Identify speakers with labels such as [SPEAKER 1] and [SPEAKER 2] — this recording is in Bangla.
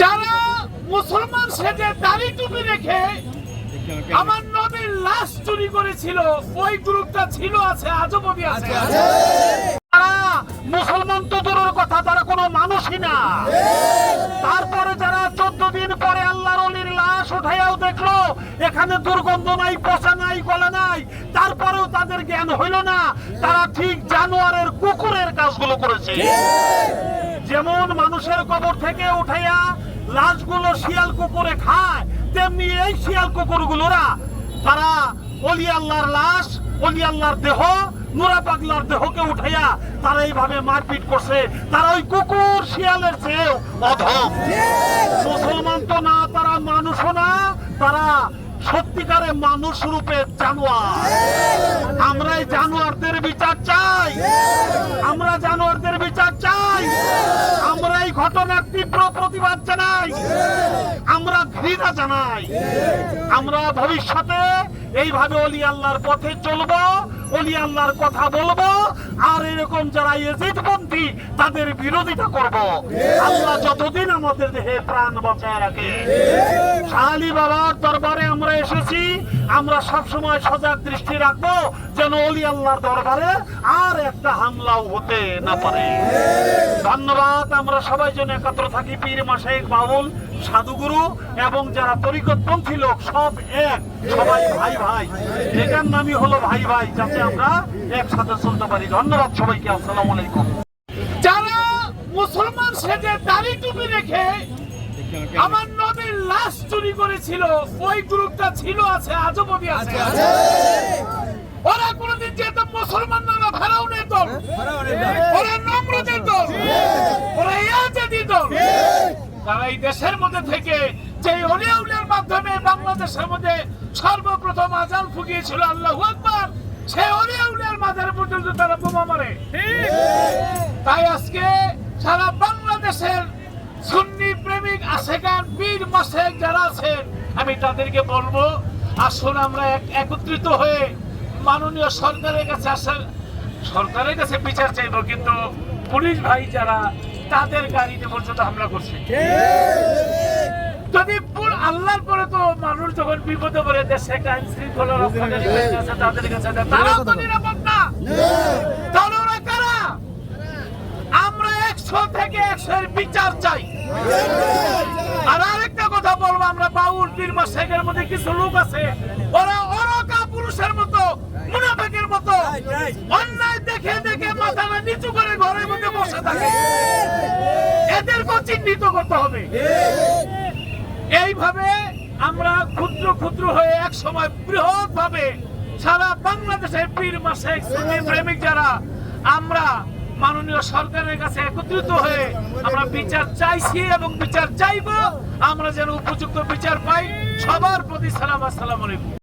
[SPEAKER 1] যারা মুসলমান সেজে দাড়ি টুপি রেখে আমার নবীর লাশ চুরি করেছিল, ওই গ্রুপটা ছিল আছে, আজও বদি আছে। মুসলমান তো দূরের কথা, তারা কোনো মানুষই না। তারপরে যারা চোদ্দ দিন পরে আল্লাহর অলির লাশ উঠাইয়াও দেখল, এখানে দুর্গন্ধ নাই, পচা নাই, গলা নাই, তারপরেও তাদের জ্ঞান হইল না। তারা ঠিক জানোয়ারের কুকুরের কাজগুলো করেছে। যেমন মানুষের কবর থেকে উঠাইয়া লাশগুলো শিয়াল কুকুরে খায়, তেমনি এই শিয়াল কুকুরগুলোরা, তারা অলি আল্লাহর লাশ, অলি আল্লাহর দেহ নুরা পাগলার দেহকে উঠাইয়া তারা এইভাবে মারপিট করছে। তারা ওই কুকুর শিয়ালের চেয়েও অধম। মুসলমান তো না, তারা মানুষও না, তারা সত্যিকারে মানুষ রূপে জানোয়ার। আমরা জানোয়ারদের বিচার চাই। আমরা জানোয়ারদের বিচার চাই আমরা এই ঘটনার তীব্র প্রতিবাদ জানাই। আমরা ঘৃণা জানাই। আমরা ভবিষ্যতে এইভাবে অলি আল্লাহর পথে চলবো, অলি আল্লাহর কথা বলব আর এরকম যারা এজিদপন্থী তাদের বিরোধিতা করব। আল্লাহ যতদিন আমাদের দেহে প্রাণ বাঁচায় রাখে। শালি বাবার দরবারে আমরা এসেছি, আমরা সব সময় সজাগ দৃষ্টি রাখব যেন অলি আল্লাহর দরবারে আর একটা হামলাও হতে না পারে। ধন্যবাদ, আমরা সবাই যেন একত্র থাকি পীর মাসেক বাউল। সাধুগুরু এবং যারা তরিকতপন্থী লোক সব এক। সবাই ভাই ভাই। এটার নামই হলো ভাই ভাই যাতে আমরা একসাথে চলতে পারি। ধন্যবাদ সবাইকে আসসালামু আলাইকুম। যারা মুসলমান সেজে দাড়ি টুপি রেখে আমার নবীর লাশ চুরি করেছিল ওই গ্রুপটা ছিল আছে আজও আছে। ওরা কোনদিন যেত মুসলমান না ওরা ফেরাউনের দল। ওরা নম্রদের দল ওরা ইয়াজেদি দল তারা এই দেশের মধ্যে থেকে যে অলিয়াউলের মাধ্যমে বাংলাদেশের মধ্যে সর্বপ্রথম আজান ফুকিয়েছিল আল্লাহু আকবার, সে অলিয়াউলের মাঝারে পর্যন্ত তারা বোমা মারে। তাই আজকে সারা বাংলাদেশের সুন্নি প্রেমিক, আশেকান বীর মাসেক যারা আছেন, আমি তাদেরকে বলব, আসুন আমরা এক- একত্রিত হয়ে মাননীয় সরকারের কাছে আসেন সরকারের কাছে বিচার চাইব, কিন্তু পুলিশ ভাই যারা তাদের গাড়িতে পর্যন্ত হামলা করছে। যদি আল্লাহর পরে তো মানুষ যখন বিপদে পড়ে দেশে আইন শৃঙ্খলা রক্ষাকারী আছে, তাদের কাছে তো নিরাপদ না। তাহলে ওরা কারা? আমরা একশো থেকে একশো এর বিচার চাই। আর আরেকটা কথা বলব আমরা বাউল পীর শেখের মধ্যে কিছু লোক আছে ওরা অরকা পুরুষের মতো মুনাফেকের মতো অন্যায় দেখে দেখে মাথাটা নিচু করে ঘরের মধ্যে বসে থাকে। চিহ্নিত করতে হবে। এইভাবে আমরা ক্ষুদ্র ক্ষুদ্র হয়ে এক সময় বৃহৎ ভাবে সারা বাংলাদেশের পীর মাসে প্রেমিক যারা, আমরা মাননীয় সরকারের কাছে একত্রিত হয়ে আমরা বিচার চাইছি এবং বিচার চাইব, আমরা যেন উপযুক্ত বিচার পাই। সবার প্রতি সালাম আসসালামু আলাইকুম।